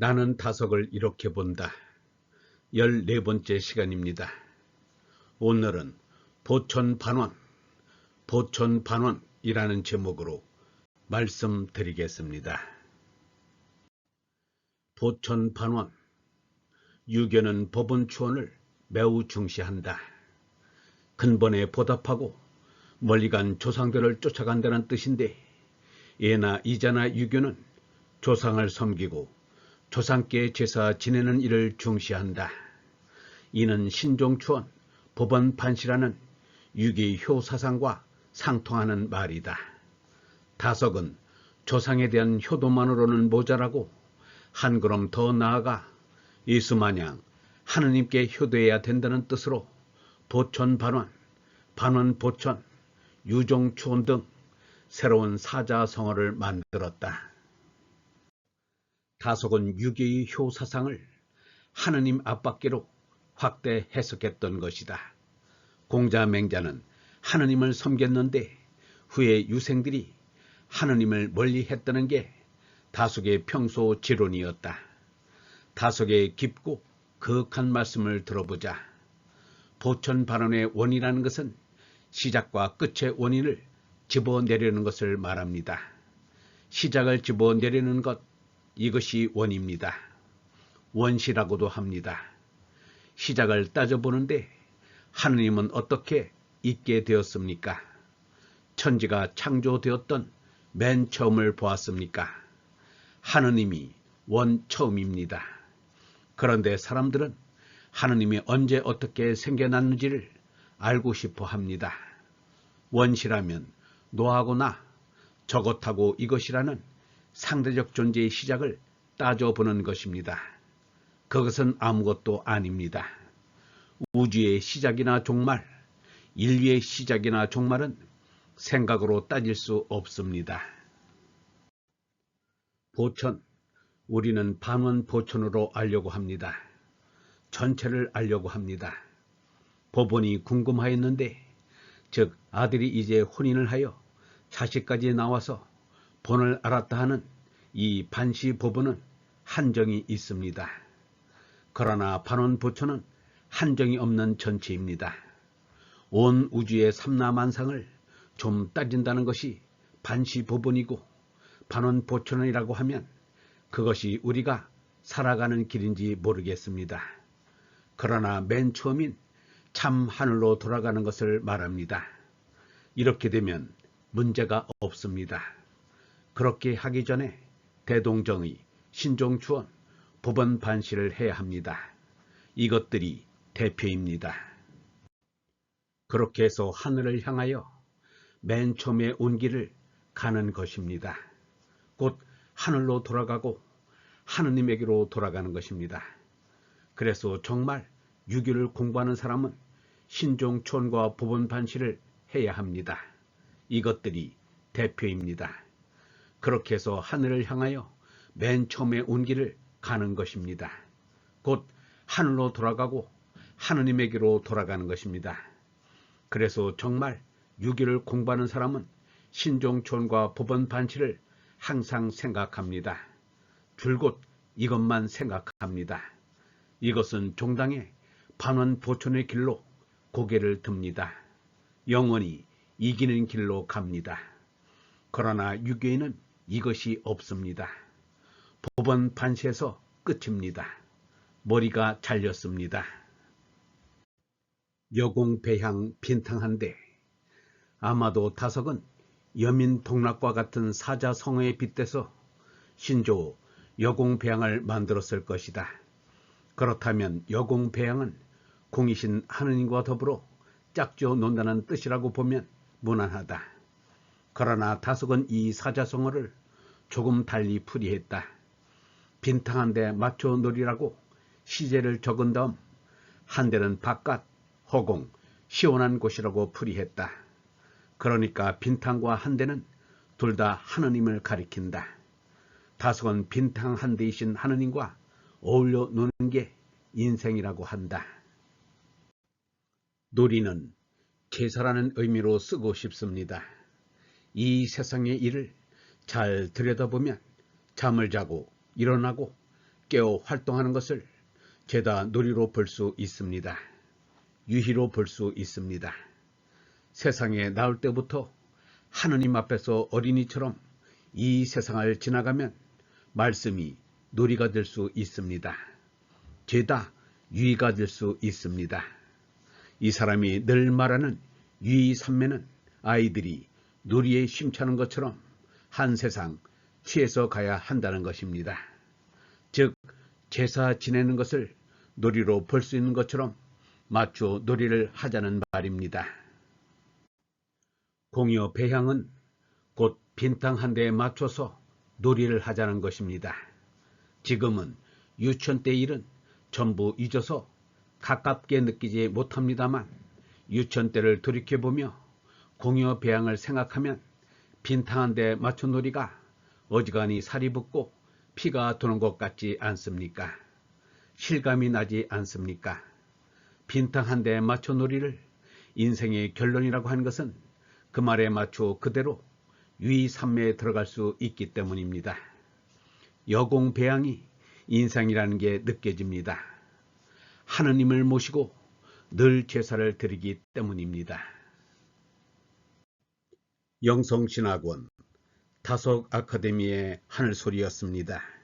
나는 다석을 이렇게 본다. 14번째 시간입니다. 오늘은 보천 반원, 보천 반원이라는 제목으로 말씀드리겠습니다. 보천 반원, 유교는 법원 추원을 매우 중시한다. 근본에 보답하고 멀리 간 조상들을 쫓아간다는 뜻인데 예나 이자나 유교는 조상을 섬기고 조상께 제사 지내는 일을 중시한다. 이는 신종추원, 법원 판시라는 유기 효 사상과 상통하는 말이다. 다석은 조상에 대한 효도만으로는 모자라고 한 걸음 더 나아가 예수마냥 하느님께 효도해야 된다는 뜻으로 보천 반원, 반원 보천, 유종 추원 등 새로운 사자성어를 만들었다. 다속은 유교의 효사상을 하느님 앞밖으로 확대 해석했던 것이다. 공자 맹자는 하느님을 섬겼는데 후에 유생들이 하느님을 멀리 했다는 게 다속의 평소 지론이었다. 다속의 깊고 거역한 말씀을 들어보자. 보천 발언의 원이라는 것은 시작과 끝의 원인을 집어내려는 것을 말합니다. 시작을 집어내려는 것, 이것이 원입니다. 원시라고도 합니다. 시작을 따져보는데 하느님은 어떻게 있게 되었습니까? 천지가 창조되었던 맨 처음을 보았습니까? 하느님이 원 처음입니다. 그런데 사람들은 하느님이 언제 어떻게 생겨났는지를 알고 싶어 합니다. 원시라면 노하고 나 저것하고 이것이라는 상대적 존재의 시작을 따져보는 것입니다. 그것은 아무것도 아닙니다. 우주의 시작이나 종말, 인류의 시작이나 종말은 생각으로 따질 수 없습니다. 보천, 우리는 반원 보천으로 알려고 합니다. 전체를 알려고 합니다. 법원이 궁금하였는데, 즉 아들이 이제 혼인을 하여 자식까지 나와서 본을 알았다 하는 이 반시 법원은 한정이 있습니다. 그러나 반원 보천은 한정이 없는 전체입니다. 온 우주의 삼라만상을 좀 따진다는 것이 반시 법원이고 반원 보천이라고 하면 그것이 우리가 살아가는 길인지 모르겠습니다. 그러나 맨 처음인 참 하늘로 돌아가는 것을 말합니다. 이렇게 되면 문제가 없습니다. 그렇게 하기 전에 대동정의, 신종추원, 법원 반시를 해야 합니다. 이것들이 대표입니다. 그렇게 해서 하늘을 향하여 맨 처음에 온 길을 가는 것입니다. 곧 하늘로 돌아가고 하느님에게로 돌아가는 것입니다. 그래서 정말 유교를 공부하는 사람은 신종촌과 법원 반시를 해야 합니다. 이것들이 대표입니다. 그렇게 해서 하늘을 향하여 맨 처음에 온 길을 가는 것입니다. 곧 하늘로 돌아가고 하느님에게로 돌아가는 것입니다. 그래서 정말 유기를 공부하는 사람은 신종촌과 법원 반치를 항상 생각합니다. 줄곧 이것만 생각합니다. 이것은 종당의 반원 보촌의 길로 고개를 듭니다. 영원히 이기는 길로 갑니다. 그러나 유교에는 이것이 없습니다. 법원 반시에서 끝입니다. 머리가 잘렸습니다. 여공 배향 빈탕한데 아마도 다석은 여민 동락과 같은 사자성어에 빗대서 신조 여공 배향을 만들었을 것이다. 그렇다면 여공 배향은 공이신 하느님과 더불어 짝지어 논다는 뜻이라고 보면 무난하다. 그러나 다석은 이 사자성어를 조금 달리 풀이했다. 빈탕한 데 맞춰 놀이라고 시제를 적은 다음 한 대는 바깥, 허공, 시원한 곳이라고 풀이했다. 그러니까 빈탕과 한 대는 둘 다 하느님을 가리킨다. 다석은 빈탕 한 대이신 하느님과 어울려 노는 게 인생이라고 한다. 놀이는 제사라는 의미로 쓰고 싶습니다. 이 세상의 일을 잘 들여다보면 잠을 자고 일어나고 깨어 활동하는 것을 죄다 놀이로 볼 수 있습니다. 유희로 볼 수 있습니다. 세상에 나올 때부터 하느님 앞에서 어린이처럼 이 세상을 지나가면 말씀이 놀이가 될 수 있습니다. 죄다 유의가 될 수 있습니다. 이 사람이 늘 말하는 유의 삼매는 아이들이 놀이에 심차는 것처럼 한 세상 취해서 가야 한다는 것입니다. 즉 제사 지내는 것을 놀이로 볼 수 있는 것처럼 맞춰 놀이를 하자는 말입니다. 공여 배향은 곧 빈탕 한 대에 맞춰서 놀이를 하자는 것입니다. 지금은 유치원 때 일은 전부 잊어서 가깝게 느끼지 못합니다만 유치원 때를 돌이켜보며 공여 배양을 생각하면 빈탕 한대 맞춰 놀이가 어지간히 살이 붙고 피가 도는 것 같지 않습니까? 실감이 나지 않습니까? 빈탕 한대 맞춰 놀이를 인생의 결론이라고 하는 것은 그 말에 맞춰 그대로 유의삼매에 들어갈 수 있기 때문입니다. 여공 배양이 인생이라는 게 느껴집니다. 하느님을 모시고 늘 제사를 드리기 때문입니다. 영성신학원 다속 아카데미의 하늘소리였습니다.